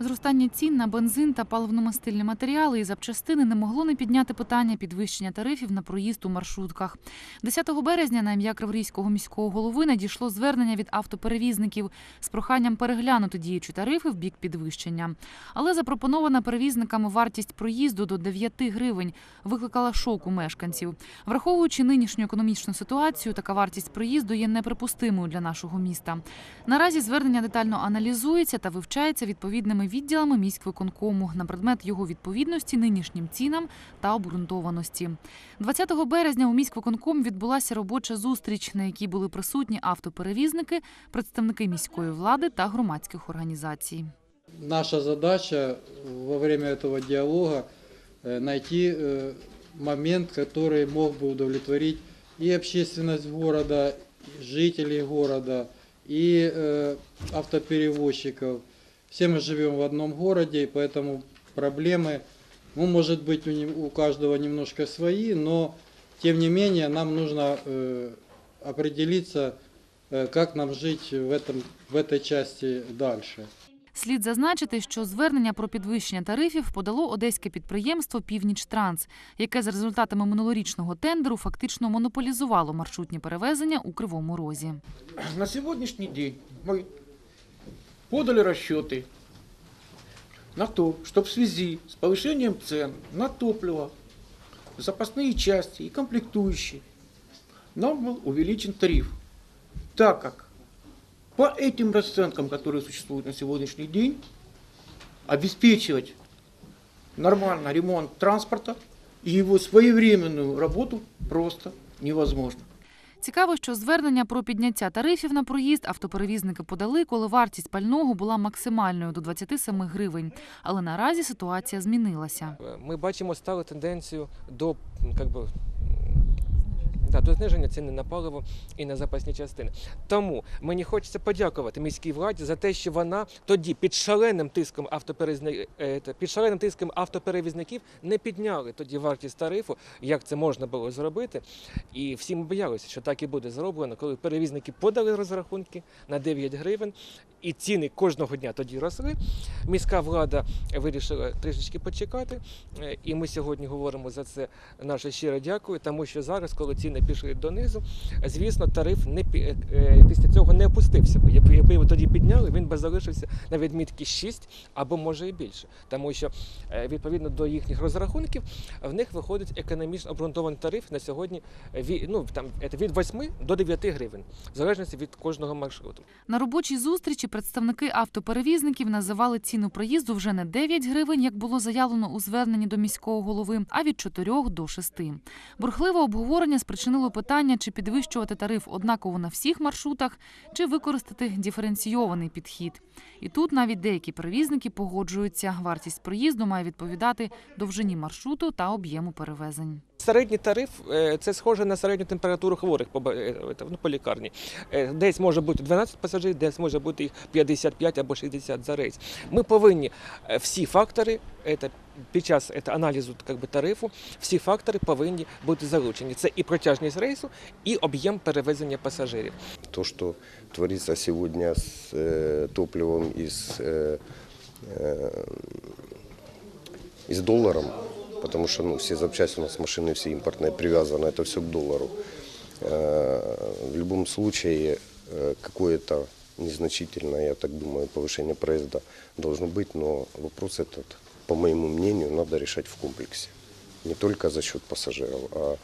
Зростання цін на бензин та паливно-мастильні матеріали і запчастини не могло не підняти питання підвищення тарифів на проїзд у маршрутках. 10 березня на ім'я Криворізького міського голови надійшло звернення від автоперевізників з проханням переглянути діючі тарифи в бік підвищення. Але запропонована перевізниками вартість проїзду до 9 гривень викликала шок у мешканців. Враховуючи нинішню економічну ситуацію, така вартість проїзду є неприпустимою для нашого міста. Наразі звернення детально аналізується та вивчається відповідними відділами міськвиконкому на предмет його відповідності нинішнім цінам та обґрунтованості. 20 березня у міськвиконком відбулася робоча зустріч, на якій були присутні автоперевізники, представники міської влади та громадських організацій. Наша задача во время этого диалога э, найти э, момент, который мог бы удовлетворить и общественность города, и жителей города, и э, автоперевозчиков. Все мы живем в одном городе, и поэтому проблемы, ну, может быть, у, не- у каждого немножко свои, но тем не менее нам нужно э, определиться, э, как нам жить в, этом, в этой части дальше. Слід зазначити, що звернення про підвищення тарифів подало одеське підприємство Північ-Транс, яке за результатами минулорічного тендеру фактично монополізувало маршрутні перевезення у Кривому Розі. На сегодняшний день мы подали расчеты на то, что в связи с повышением цен на топливо, запасные части и комплектующие нам был увеличен тариф, так как по этим расценкам, которые существуют на сегодняшний день, обеспечивать нормально ремонт транспорта и его своевременную работу просто невозможно. Цікаво, що звернення про підняття тарифів на проїзд автоперевізники подали, коли вартість пального була максимальною до 27 гривень. Але наразі ситуація змінилася. Ми бачимо стару тенденцію до якби, да, до зниження ціни на паливо і на запасні частини. Тому мені хочеться подякувати міській владі за те, що вона тоді під шаленим тиском автоперевізни- е, під шаленим тиском автоперевізників не підняли тоді вартість тарифу, як це можна було зробити. І всі ми боялися, що так і буде зроблено, коли перевізники подали розрахунки на 9 гривень, і ціни кожного дня тоді росли. Міська влада вирішила трішечки почекати. Е, І ми сьогодні говоримо за це наше щиро дякую, тому що зараз, коли ціни пішли донизу, звісно, тариф не е, е, після цього не опустився. Якби його тоді підняли, він би залишився на відмітки 6 або може і більше. Тому що відповідно до їхніх розрахунків в них виходить економічно обґрунтований тариф на сьогодні ну, там, від 8 до 9 гривень, в залежності від кожного маршруту. На робочій зустрічі представники автоперевізників називали ціну проїзду вже не 9 гривень, як було заявлено у зверненні до міського голови, а від 4 до 6. Бурхливе обговорення спричинило питання, чи підвищувати тариф однаково на всіх маршрутах, чи використати диференційований підхід. І тут навіть деякі перевізники погоджуються. Вартість проїзду має відповідати довжині маршруту та об'єму перевезень Середній тариф е, це схоже на середню температуру хворих по, ба- е, е, ну, по лікарні. Е, Десь може бути 12 пасажирів, десь може бути їх 55 або 60 за рейс. Ми повинні е, всі фактори е, та під час е, та, аналізу как би, тарифу, всі фактори повинні бути залучені. Це і протяжність рейсу, і об'єм перевезення пасажирів. То, что творится сегодня с э, топливом и с, э, э, и с долларом, потому что ну, все запчасти у нас машины все импортные, привязаны, это все к доллару. Э, в любом случае э, какое-то незначительное, я так думаю, повышение проезда должно быть, но вопрос этот, по моему мнению, надо решать в комплексе. Не только за счет пассажиров, а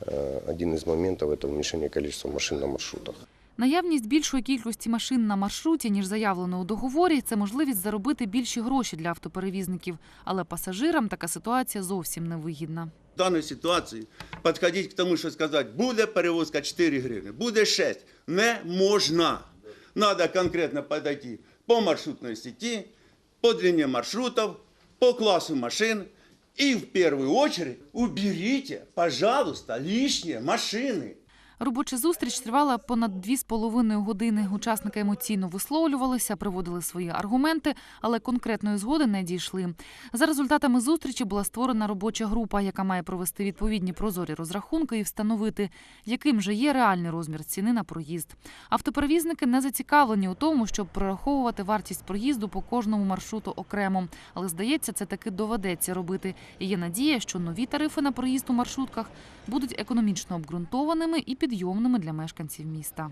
э, один из моментов это уменьшение количества машин на маршрутах. Наявність більшої кількості машин на маршруті, ніж заявлено у договорі, це можливість заробити більші гроші для автоперевізників. Але пасажирам така ситуація зовсім не вигідна. В даній ситуації підходити к тому, що сказати, буде перевозка 4 гривні, буде 6. Не можна. Надо конкретно подойти по маршрутной сети, по длине маршрутов, по классу машин. И в первую очередь уберите, пожалуйста, лишние машины. Робоча зустріч тривала понад дві з половиною години. Учасники емоційно висловлювалися, приводили свої аргументи, але конкретної згоди не дійшли. За результатами зустрічі була створена робоча група, яка має провести відповідні прозорі розрахунки і встановити, яким же є реальний розмір ціни на проїзд. Автоперевізники не зацікавлені у тому, щоб прораховувати вартість проїзду по кожному маршруту окремо. Але здається, це таки доведеться робити. І є надія, що нові тарифи на проїзд у маршрутках будуть економічно обґрунтованими і підйомними для мешканців міста.